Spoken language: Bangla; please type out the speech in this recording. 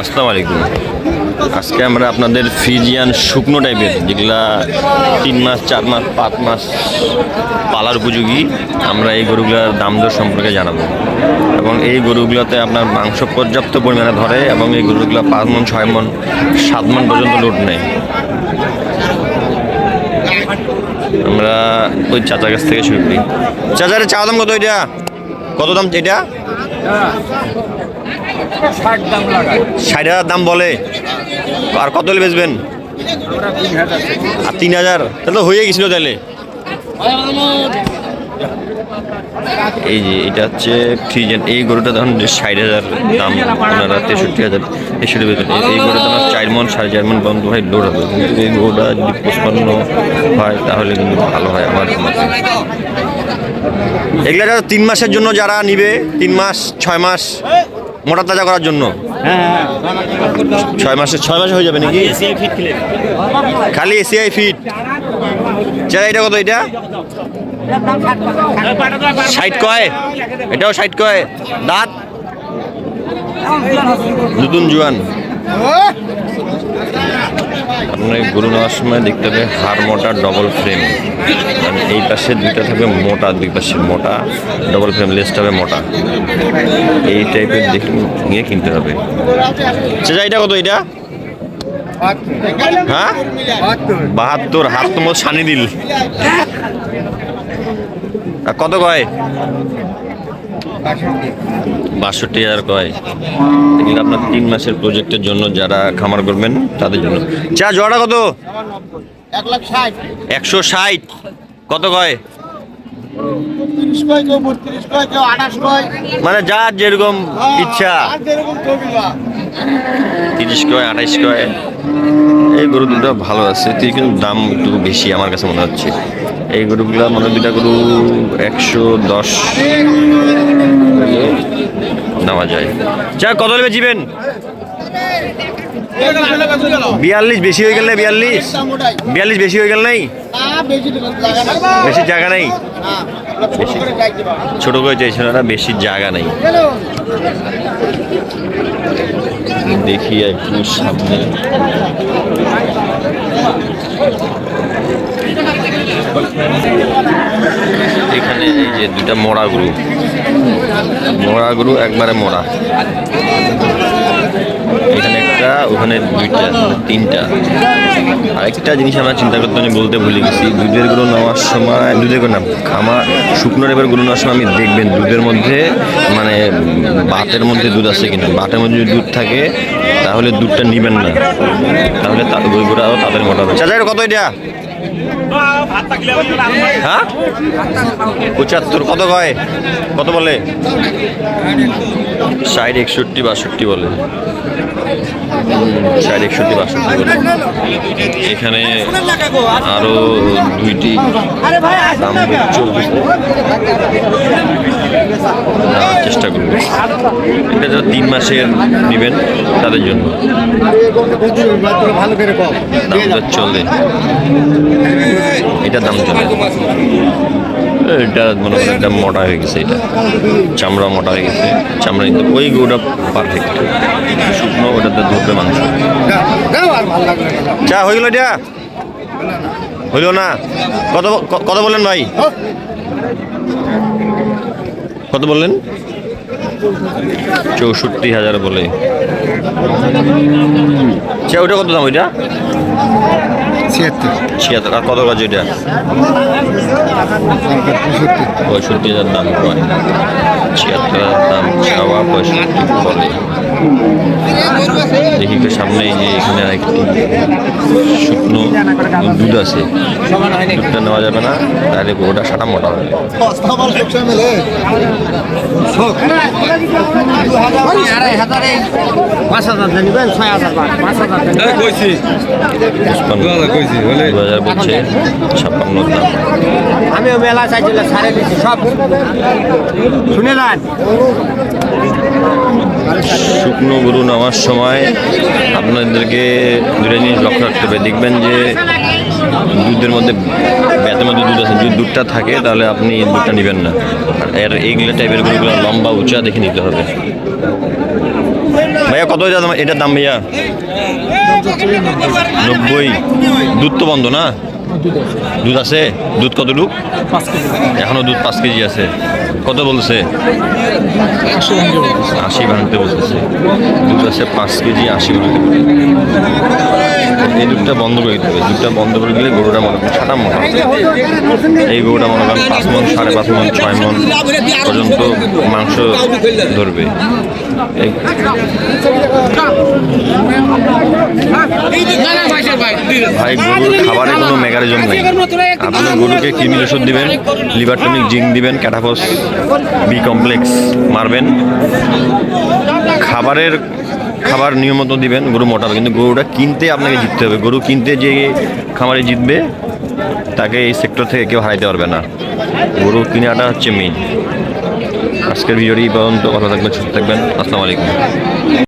আসসালামু আলাইকুম। আজকে আমরা আপনাদের ফিজিয়ান শুকনো টাইপের যেগুলা তিন মাস, চার মাস, পাঁচ মাস পালার উপযোগী, আমরা এই গরুগুলোর দাম দর সম্পর্কে জানাব। এবং এই গরুগুলোতে আপনার মাংস পর্যাপ্ত পরিমাণে ধরে এবং এই গরুগুলো পাঁচ মন, ছয় মন, সাত মন পর্যন্ত লোড নেয়। আমরা ওই চাচার কাছ থেকে শুরু করি। চাচারে চা দাম কত এটা? কত দাম এটা? ষাট হাজার দাম বলে। আর কত বেচবেন? আর তিন হাজার? তাহলে তো হয়ে গেছিল তাহলে। এই যে এটা হচ্ছে ফ্রিজেন। এই গরুটা ধরুন ষাট হাজার দাম ওনারা তেষট্টি হাজার, তেষট্টি বেতন এই- গরুটা আমার চার মন, সাড়ে চার মন পর্যন্ত ভাই লোড হবে। কিন্তু এই গরুটা যদি পঁচপান্ন হয়, তাহলে কিন্তু ভালো হয় আমার মতে। এগুলো তিন মাসের জন্য যারা নিবে, তিন মাস, ছয় মাস মোটা তাজা করার জন্য? ছয় মাসে ছয় মাসে হয়ে যাবে নাকি? খালি এসিআই ফিট চাই এটা কত এটা? সাইট কয়? এটাও সাইট কয়? দাঁত? দুদুন জোয়ান। আপনার গরু নেওয়ার সময় দেখতে হবে হাড় মোটা ডবল ফ্রেম এই পাশে দুইটা থাকবে মোটা, দুই পাশে মোটা ডবল ফ্রেম লেসটা হবে মোটা। এই টাইপের দেখে নিয়ে কিনতে হবে। চাচা এটা কত এটা? হ্যাঁ? বাহাত্তর, হাত তোমার সানি দিল। কত কয়? বাষট্টি। হাজার কয়? এগুলো আপনার তিন মাসের প্রজেক্টের জন্য যারা খামার করবেন তাদের জন্য। চা জোড়া কত? একশো ষাট। কত কয়? মানে যার যেরকম ইচ্ছা। যেরকম কবিলা তিরিশ কয় আঠাইশ কয়। এই গরু দুটো ভালো আছে কিন্তু দাম একটু বেশি আমার কাছে মনে হচ্ছে। এই গরুগুলো মানে দুটা গরু একশো দশ নেওয়া যায়। যা কত নেবে জিবেন? বিয়াল্লিশ বেশি হয়ে গেলে বিয়াল্লিশ? বিয়াল্লিশ বেশি হয়ে গেল নাই? বেশি জায়গা নেই? ছোট করে চাইছিল না বেশি জায়গা নেই। দেখি একটু সামনে। এখানে এই যে দুটা মরা গরু। মরা গরু একবারে মরা। এখানে একটা, ওখানে দুইটা, তিনটা। আরেকটা জিনিস আমরা চিন্তা করতে আমি বলতে ভুলে গেছি। দুধের গরু নেওয়ার সময় দুধের গরু না খামার শুকনো টাইপের গরু নেওয়ার সময় আমি দেখবেন দুধের মধ্যে মানে বাতের মধ্যে দুধ আছে কিনা। বাটের মধ্যে যদি দুধ থাকে, তাহলে দুধটা নিবেন না। তাহলে ওই গরুটাও তাদের মোটা কত এটা? হ্যাঁ? পঁচাত্তর, কত কয়? কত বলে? ষাট, একষট্টি, বাষট্টি বলে। ষাট, একষট্টি, বাষট্টি বলে। এখানে আরও দুইটি নেওয়ার চেষ্টা করব। এটা যারা তিন মাসের নেবেন, তাদের জন্য। ভালো করে দাম তো চলে। এটা দাম চলে। এটা মনে করেন একটা মোটা হয়ে গেছে এটা। চামড়া মোটা হয়ে গেছে। চামড়া কিন্তু ওই গরুটা পারফেক্ট শুকনো, ওটাতে ধরবে মাংস। চা হয়ে গেল এটা? হইল না? কত কত বললেন ভাই? কত বললেন? চৌষট্টি হাজার বলে। চা ওইটা কত দাম ওইটা? ছিয়াত্তর। ছিয়াত্তর আর কত কাজ এটা পঁয়ষট্টি হাজার দাম কয় ছিয়াত্তর হাজার দাম চাওয়া পঁয়ষট্টি বলে। দেখি তো সামনে যে এখানে আরেকটি দুধ আছে। দুধটা নেওয়া যাবে না তাহলে ওটা সাটা মোটা হবে। বলছে ছাপ্পান্ন দাম। আমিও মেলা চাইছিলাম, সাড়ে সব। শুনে যান শুকনো গরু নেওয়ার সময় আপনাদেরকে দুটো জিনিস লক্ষ্য রাখতে হবে। দেখবেন যে দুধের মধ্যে ব্যাতের মধ্যে দুধ আছে, যদি দুধটা থাকে তাহলে আপনি দুধটা নেবেন না। আর এর এইগুলো টাইপের গরুগুলো লম্বা, উঁচা দেখে নিতে হবে। ভাইয়া, কত এটা এটার দাম ভাইয়া? নব্বই। দুধ তো বন্ধ না? দুধ আছে? দুধ কতটুক এখনও দুধ পাঁচ কেজি আছে। কত বলছে? আশি ভাঙতে বলতেছে। দুধ আছে পাঁচ কেজি আশি ভাঙতে এই দুধটা বন্ধ করে দিতে হবে। দুধটা বন্ধ করে দিলে গরুটা মনে করেন ছাটা মোটা এই গরুটা মনে করেন পাঁচ মন, সাড়ে পাঁচ মন, ছয় মন পর্যন্ত মাংস ধরবে। ভাই, গরুর খাবারে কোনো মেকানিজম নেই। আপনি গরুকে কৃমির ওষুধ দিবেন, লিভার টনিক জিঙ্ক দিবেন, ক্যাটাফস, বি কমপ্লেক্স মারবেন। খাবারের খাবার নিয়মিত দিবেন, গরু মোটা হবে কিন্তু গরুটা কিনতে আপনাকে জিততে হবে। গরু কিনতে যে খামারে জিতবে, তাকে এই সেক্টর থেকে কেউ হারাইতে পারবে না। গরু কিনাটা হচ্ছে মেন আজকের ভিডিওটি পর্যন্ত কথা থাকবেন, সুস্থ থাকবেন, আসসালামু আলাইকুম।